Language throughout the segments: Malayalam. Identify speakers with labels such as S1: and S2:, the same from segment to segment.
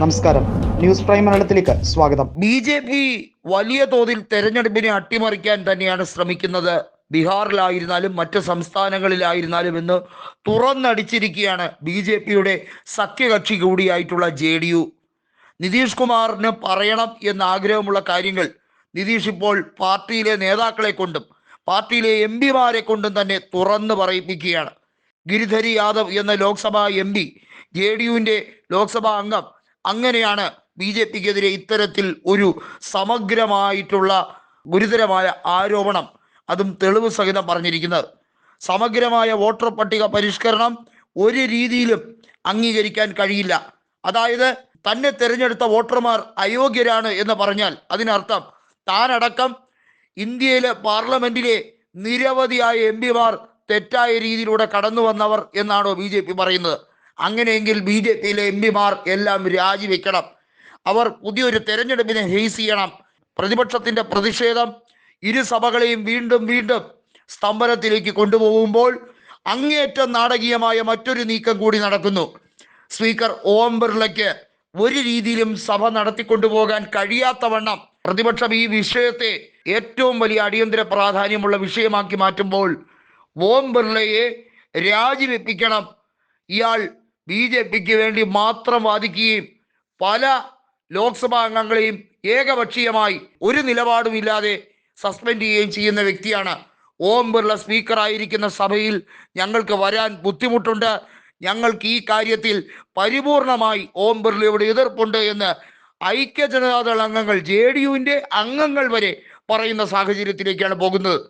S1: നമസ്കാരം. ന്യൂസ് പ്രൈം മലയാളത്തിലേക്ക് സ്വാഗതം.
S2: ബി ജെ പി വലിയ തോതിൽ തെരഞ്ഞെടുപ്പിനെ അട്ടിമറിക്കാൻ തന്നെയാണ് ശ്രമിക്കുന്നത്. ബീഹാറിലായിരുന്നാലും മറ്റ് സംസ്ഥാനങ്ങളിലായിരുന്നാലും എന്ന് തുറന്നടിച്ചിരിക്കുകയാണ് ബി ജെ പിയുടെ സഖ്യകക്ഷി കൂടിയായിട്ടുള്ള ജെ ഡി യു. നിതീഷ് കുമാറിന് പറയണം എന്ന ആഗ്രഹമുള്ള കാര്യങ്ങൾ നിതീഷ് ഇപ്പോൾ പാർട്ടിയിലെ നേതാക്കളെ കൊണ്ടും പാർട്ടിയിലെ എം പിമാരെ കൊണ്ടും തന്നെ തുറന്നു പറയിപ്പിക്കുകയാണ്. ഗിരിധരി യാദവ് എന്ന Lok Sabha M P J D യുവിന്റെ Lok Sabha അംഗം അങ്ങനെയാണ് ബി ജെ പിക്കെതിരെ ഇത്തരത്തിൽ ഒരു സമഗ്രമായിട്ടുള്ള ഗുരുതരമായ ആരോപണം അതും തെളിവ് സഹിതം പറഞ്ഞിരിക്കുന്നത്. സമഗ്രമായ വോട്ടർ പട്ടിക പരിഷ്കരണം ഒരു രീതിയിലും അംഗീകരിക്കാൻ കഴിയില്ല. അതായത് തന്നെ തിരഞ്ഞെടുത്ത വോട്ടർമാർ അയോഗ്യരാണ് എന്ന് പറഞ്ഞാൽ അതിനർത്ഥം താനടക്കം ഇന്ത്യയിലെ പാർലമെന്റിലെ നിരവധിയായ എം പിമാർ തെറ്റായ രീതിയിലൂടെ കടന്നു വന്നവർ എന്നാണോ ബി പറയുന്നത്. അങ്ങനെയെങ്കിൽ ബി ജെ പിയിലെ എം പിമാർ എല്ലാം രാജിവെക്കണം. അവർ പുതിയൊരു തെരഞ്ഞെടുപ്പിനെ ഫേസ് ചെയ്യണം. പ്രതിപക്ഷത്തിന്റെ പ്രതിഷേധം ഇരു സഭകളെയും വീണ്ടും വീണ്ടും സ്തംഭനത്തിലേക്ക് കൊണ്ടുപോകുമ്പോൾ അങ്ങേയറ്റം നാടകീയമായ മറ്റൊരു നീക്കം കൂടി നടക്കുന്നു. സ്പീക്കർ ഓം ബിർളയ്ക്ക് ഒരു രീതിയിലും സഭ നടത്തിക്കൊണ്ടുപോകാൻ കഴിയാത്ത വണ്ണം പ്രതിപക്ഷം ഈ വിഷയത്തെ ഏറ്റവും വലിയ അടിയന്തര പ്രാധാന്യമുള്ള വിഷയമാക്കി മാറ്റുമ്പോൾ ഓം ബിർളയെ രാജിവെപ്പിക്കണം. ഇയാൾ ബി ജെ പിക്ക് വേണ്ടി മാത്രം വാദിക്കുകയും പല ലോക്സഭാ അംഗങ്ങളെയും ഏകപക്ഷീയമായി ഒരു നിലപാടുമില്ലാതെ സസ്പെൻഡ് ചെയ്യുകയും ചെയ്യുന്ന വ്യക്തിയാണ് ഓം ബിർള സ്പീക്കറായിരിക്കുന്ന സഭയിൽ ഞങ്ങൾക്ക് വരാൻ ബുദ്ധിമുട്ടുണ്ട്. ഞങ്ങൾക്ക് ഈ കാര്യത്തിൽ പരിപൂർണമായി ഓം ബിർളയോട് എതിർപ്പുണ്ട് എന്ന് ഐക്യ ജനതാദൾ അംഗങ്ങൾ ജെ ഡി യുവിന്റെ അംഗങ്ങൾ വരെ പറയുന്ന സാഹചര്യത്തിലേക്കാണ് പോകുന്നത്.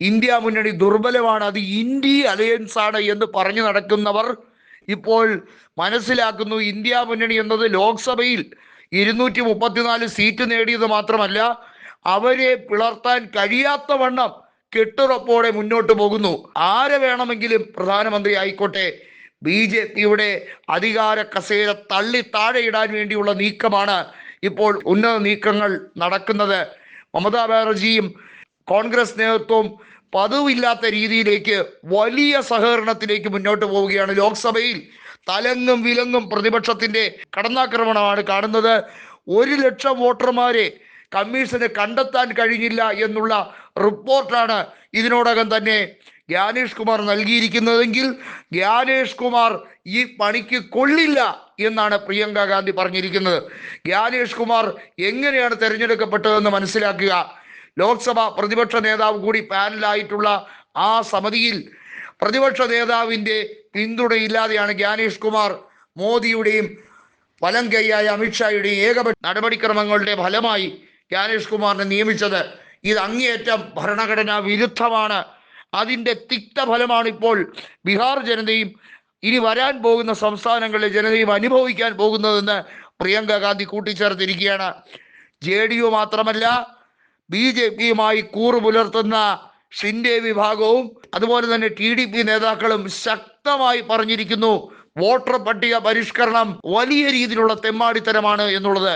S2: ഇന്ത്യ മുന്നണി ദുർബലമാണ്. അത് ഇന്ത്യ അലയൻസ് ആണ് എന്ന് പറഞ്ഞു നടക്കുന്നവർ ഇപ്പോൾ മനസ്സിലാക്കുന്നു ഇന്ത്യ മുന്നണി എന്നത് ലോക്സഭയിൽ ഇരുന്നൂറ്റി മുപ്പത്തിനാല് സീറ്റ് നേടിയത് മാത്രമല്ല അവരെ പിളർത്താൻ കഴിയാത്ത വണ്ണം കെട്ടുറപ്പോടെ മുന്നോട്ട് പോകുന്നു. ആരെ വേണമെങ്കിലും പ്രധാനമന്ത്രി ആയിക്കോട്ടെ ബി ജെ പിയുടെ അധികാര കസേര തള്ളി താഴെയിടാൻ വേണ്ടിയുള്ള നീക്കമാണ് ഇപ്പോൾ ഉന്നത നീക്കങ്ങൾ നടക്കുന്നത്. മമതാ ബാനർജിയും കോൺഗ്രസ് നേതൃത്വവും പതിവില്ലാത്ത രീതിയിലേക്ക് വലിയ സഹകരണത്തിലേക്ക് മുന്നോട്ട് പോവുകയാണ് ലോക്സഭയിൽ. തലങ്ങും വിലങ്ങും പ്രതിപക്ഷത്തിന്റെ കടന്നാക്രമണമാണ് കാണുന്നത്. ഒരു ലക്ഷം വോട്ടർമാരെ കമ്മീഷന് കണ്ടെത്താൻ കഴിഞ്ഞില്ല എന്നുള്ള റിപ്പോർട്ടാണ് ഇതിനോടകം തന്നെ ഗ്യാനേഷ് കുമാർ നൽകിയിരിക്കുന്നതെങ്കിൽ ഗ്യാനേഷ് കുമാർ ഈ പണിക്ക് കൊള്ളില്ല എന്നാണ് പ്രിയങ്ക ഗാന്ധി പറഞ്ഞിരിക്കുന്നത്. ജ്ഞാനേഷ് കുമാർ എങ്ങനെയാണ് തിരഞ്ഞെടുക്കപ്പെട്ടതെന്ന് മനസ്സിലാക്കുക? ലോക്സഭ പ്രതിപക്ഷ നേതാവ് കൂടി പാനലായിട്ടുള്ള ആ സമിതിയിൽ പ്രതിപക്ഷ നേതാവിന്റെ പിന്തുണയില്ലാതെയാണ് ജ്ഞാനേഷ് കുമാർ മോദിയുടെയും വലം കൈയായ അമിത്ഷായുടെയും ഏക നടപടിക്രമങ്ങളുടെ ഫലമായി ജ്ഞാനേഷ് കുമാറിനെ നിയമിച്ചത്. ഇത് അങ്ങേയറ്റം ഭരണഘടനാ വിരുദ്ധമാണ്. അതിന്റെ തിക്തഫലമാണ് ഇപ്പോൾ ബീഹാർ ജനതയും ഇനി വരാൻ പോകുന്ന സംസ്ഥാനങ്ങളിലെ ജനതയും അനുഭവിക്കാൻ പോകുന്നതെന്ന് പ്രിയങ്ക ഗാന്ധി കൂട്ടിച്ചേർത്തിരിക്കുകയാണ്. ജെ ഡി യു മാത്രമല്ല ബി ജെ പിയുമായി കൂറു പുലർത്തുന്ന ഷിൻഡെ വിഭാഗവും അതുപോലെ തന്നെ ടി ഡി പി നേതാക്കളും ശക്തമായി പറഞ്ഞിരിക്കുന്നു. വോട്ടർ പട്ടിക പരിഷ്കരണം വലിയ രീതിയിലുള്ള തെമ്മാടിത്തരമാണ് എന്നുള്ളത്.